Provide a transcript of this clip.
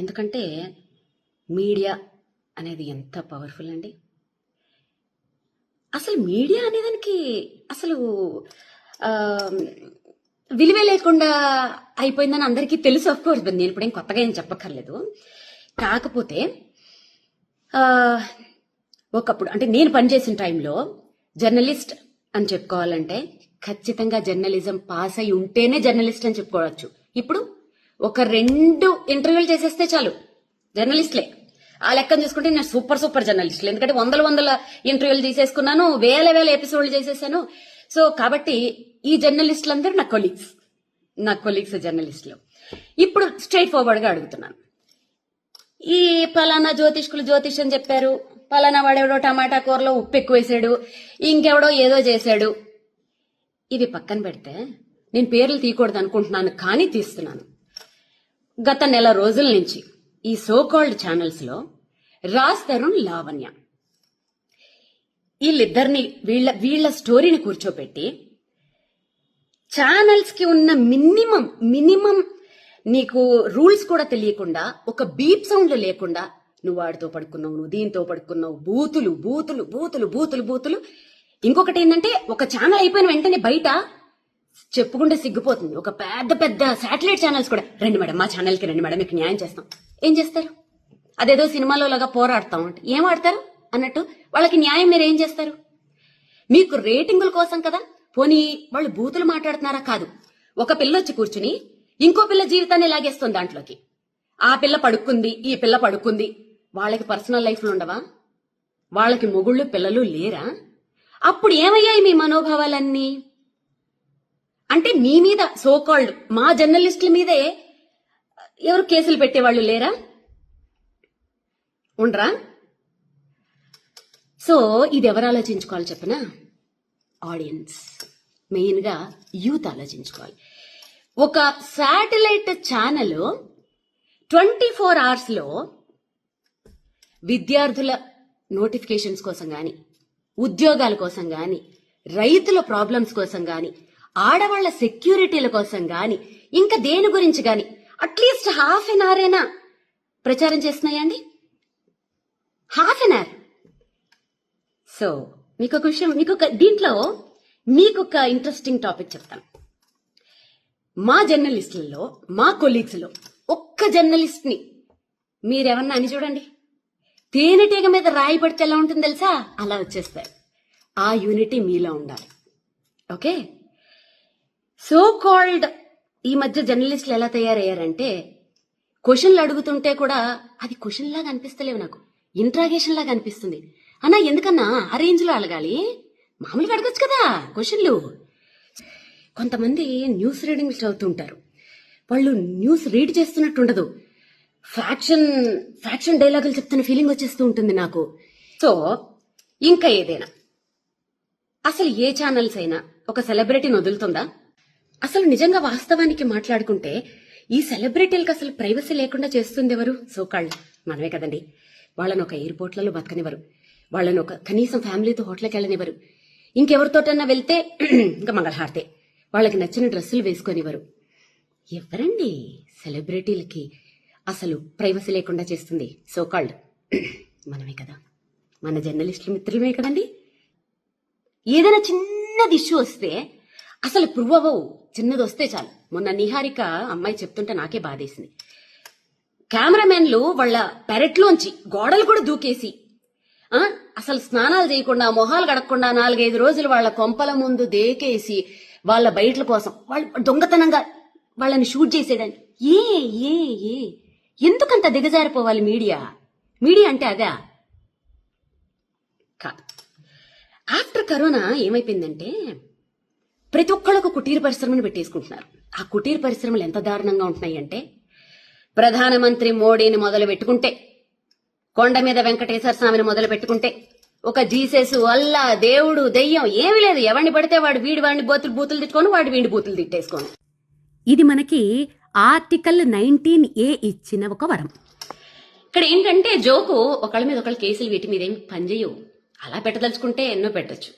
ఎందుకంటే మీడియా అనేది ఎంత పవర్ఫుల్ అండి. అసలు మీడియా అనేదానికి అసలు విలువే లేకుండా అయిపోయిందని అందరికీ తెలుసు ఆఫ్ కోర్స్ నేను ఇప్పుడు ఏం కొత్తగా ఏం చెప్పక్కర్లేదు. కాకపోతే ఒకప్పుడు అంటే నేను పనిచేసిన టైంలో జర్నలిస్ట్ అని చెప్పుకోవాలంటే ఖచ్చితంగా జర్నలిజం పాస్ అయి ఉంటేనే జర్నలిస్ట్ అని చెప్పుకోవచ్చు. ఇప్పుడు ఒక రెండు ఇంటర్వ్యూలు చేసేస్తే చాలు. జర్నలిస్ట్లే ఆ లెక్కను చూసుకుంటే నేను సూపర్ సూపర్ జర్నలిస్టులు ఎందుకంటే వందల వందల ఇంటర్వ్యూలు తీసేసుకున్నాను వేల వేల ఎపిసోడ్లు చేసేసాను. సో కాబట్టి ఈ జర్నలిస్టులు అందరూ నా కొలీగ్స్ నా కొలీగ్స్ జర్నలిస్టులు ఇప్పుడు స్ట్రైట్ ఫార్వర్డ్గా అడుగుతున్నాను. ఈ పలానా జ్యోతిష్కులు జ్యోతిష్ అని చెప్పారు. పలానా వాడెవడో టమాటా కూరలో ఉప్పు ఎక్కువ వేసాడు ఇంకెవడో ఏదో చేశాడు. ఇవి పక్కన పెడితే నేను పేర్లు తీయకూడదు అనుకుంటున్నాను కానీ తీస్తున్నాను. గత నెల రోజుల నుంచి ఈ సోకాల్డ్ ఛానల్స్లో రాజ్ తరుణ్ లావణ్య. వీళ్ళిద్దరిని వీళ్ళ వీళ్ళ స్టోరీని కూర్చోపెట్టి ఛానల్స్కి ఉన్న మినిమం మినిమం నీకు రూల్స్ కూడా తెలియకుండా ఒక బీప్ సౌండ్ లేకుండా నువ్వు వాడితో పడుకున్నావు నువ్వు దీంతో పడుకున్నావు బూతులు బూతులు బూతులు బూతులు బూతులు. ఇంకొకటి ఏంటంటే ఒక ఛానల్ అయిపోయిన వెంటనే బయట చెప్పుకుంటే సిగ్గిపోతుంది. ఒక పెద్ద పెద్ద శాటిలైట్ ఛానల్స్ కూడా. రండి మేడం మా ఛానల్కి రండి మేడం మీకు న్యాయం చేస్తాం. ఏం చేస్తారు? అదేదో సినిమాలో లాగా పోరాడతాం అంటే. ఏం ఆడతారు? అన్నట్టు వాళ్ళకి న్యాయం మీరు ఏం చేస్తారు? మీకు రేటింగుల కోసం కదా? పోనీ వాళ్ళు బూతులు మాట్లాడుతున్నారా? కాదు. ఒక పిల్ల వచ్చి కూర్చుని ఇంకో పిల్ల జీవితాన్ని లాగేస్తుంది దాంట్లోకి. ఆ పిల్ల పడుకుంది ఈ పిల్ల పడుకుంది వాళ్ళకి పర్సనల్ లైఫ్లు ఉండవా? వాళ్ళకి మొగుళ్ళు పిల్లలు లేరా? అప్పుడు ఏమయ్యాయి మీ మనోభావాలన్నీ? అంటే మీ మీద సోకాల్డ్ మా జర్నలిస్టుల మీదే ఎవరు కేసులు పెట్టేవాళ్ళు లేరా? ఉండరా? సో ఇది ఎవరు ఆలోచించుకోవాలి చెప్పనా? ఆడియన్స్ మెయిన్గా యూత్ ఆలోచించుకోవాలి. ఒక శాటిలైట్ ఛానల్ ట్వంటీ ఫోర్ అవర్స్లో విద్యార్థుల నోటిఫికేషన్స్ కోసం కానీ ఉద్యోగాల కోసం కానీ రైతుల ప్రాబ్లమ్స్ కోసం కానీ ఆడవాళ్ళ సెక్యూరిటీల కోసం కానీ ఇంకా దేని గురించి కానీ అట్లీస్ట్ హాఫ్ ఎన్ అవర్ అయినా ప్రచారం చేస్తున్నాయండి హాఫ్ ఎన్ అవర్. సో మీకు ఒక విషయం మీకు ఒక దీంట్లో మీకు ఒక ఇంట్రెస్టింగ్ టాపిక్ చెప్తాను. మా జర్నలిస్టులలో మా కొలీగ్స్లో ఒక్క జర్నలిస్ట్ని మీరెవరన్నా అని చూడండి. తేనెటీగ మీద రాయి పడితే ఎలా ఉంటుంది తెలుసా? అలా వచ్చేస్తారు ఆ యూనిటీ మీలో ఉండాలి. ఓకే? సో కాల్డ్ ఈ మధ్య జర్నలిస్టులు ఎలా తయారయ్యారంటే క్వశ్చన్లు అడుగుతుంటే కూడా అది క్వశ్చన్ లాగా అనిపిస్తలేవు నాకు. ఇంట్రాగేషన్ లాగా అనిపిస్తుంది. అన్నా ఎందుకన్నా? ఆ రేంజ్లో అడగాలి మామూలుగా అడగచ్చు కదా క్వశ్చన్లు. కొంతమంది న్యూస్ రీడింగ్ చదువుతుంటారు వాళ్ళు న్యూస్ రీడ్ చేస్తున్నట్టు ఉండదు. ఫ్యాక్షన్ ఫ్యాక్షన్ డైలాగులు చెప్తున్న ఫీలింగ్ వచ్చేస్తూ ఉంటుంది నాకు. సో ఇంకా ఏదైనా? అసలు ఏ ఛానల్స్ అయినా ఒక సెలబ్రిటీని వదులుతుందా? అసలు నిజంగా వాస్తవానికి మాట్లాడుకుంటే ఈ సెలబ్రిటీలకు అసలు ప్రైవసీ లేకుండా చేస్తుంది ఎవరు సోకాళ్ళు. మనమే కదండి. వాళ్ళని ఒక ఎయిర్పోర్ట్లలో బతకనివ్వరు. వాళ్ళని ఒక కనీసం ఫ్యామిలీతో హోటల్కి వెళ్ళనివ్వరు ఇంకెవరితోటన్నా వెళ్తే ఇంకా మంగళహారతే. వాళ్ళకి నచ్చిన డ్రెస్సులు వేసుకొనివ్వరు. ఎవరండి సెలబ్రిటీలకి అసలు ప్రైవసీ లేకుండా చేస్తుంది? సోకాళ్ళు. మనమే కదా. మన జర్నలిస్టుల మిత్రులమే కదండి. ఏదైనా చిన్నది ఇష్యూ వస్తే అసలు ప్రూవ్ అవ్వవు చిన్నది వస్తే చాలు. మొన్న నిహారిక అమ్మాయి చెప్తుంటే నాకే బాధేసింది. కెమెరామెన్లు వాళ్ళ పెరట్లోంచి గోడలు కూడా దూకేసి అసలు స్నానాలు చేయకుండా మొహాలు గడకుండా నాలుగైదు రోజులు వాళ్ళ కొంపల ముందు దేకేసి వాళ్ళ బయటల కోసం వాళ్ళు దొంగతనంగా వాళ్ళని షూట్ చేసేయడానికి ఏ ఏ ఏ ఎందుకంత దిగజారిపోవాలి మీడియా? మీడియా అంటే అదా? కాదు. ఆఫ్టర్ కరోనా ఏమైపోయిందంటే ప్రతి ఒక్కళ్ళు ఒక కుటీర పరిశ్రమను పెట్టేసుకుంటున్నారు. ఆ కుటీర పరిశ్రమలు ఎంత దారుణంగా ఉంటున్నాయి అంటే ప్రధానమంత్రి మోడీని మొదలు పెట్టుకుంటే కొండ మీద వెంకటేశ్వర స్వామిని మొదలు పెట్టుకుంటే ఒక జీసస్ అల్లా దేవుడు దెయ్యం ఏమీ లేదు. ఎవరిని పడితే వాడు వీడి వాడిని బూతులు బూతులు తిట్టుకొని వాడు వీడి బూతులు తిట్టేసుకోను. ఇది మనకి ఆర్టికల్ నైన్టీన్ ఏ ఇచ్చిన ఒక వరం. ఇక్కడ ఏంటంటే జోకు ఒకళ్ళ మీద ఒకళ్ళ కేసులు వీటి మీద ఏం పనిచేయవు అలా పెట్టదలుచుకుంటే ఎన్నో పెట్టొచ్చు.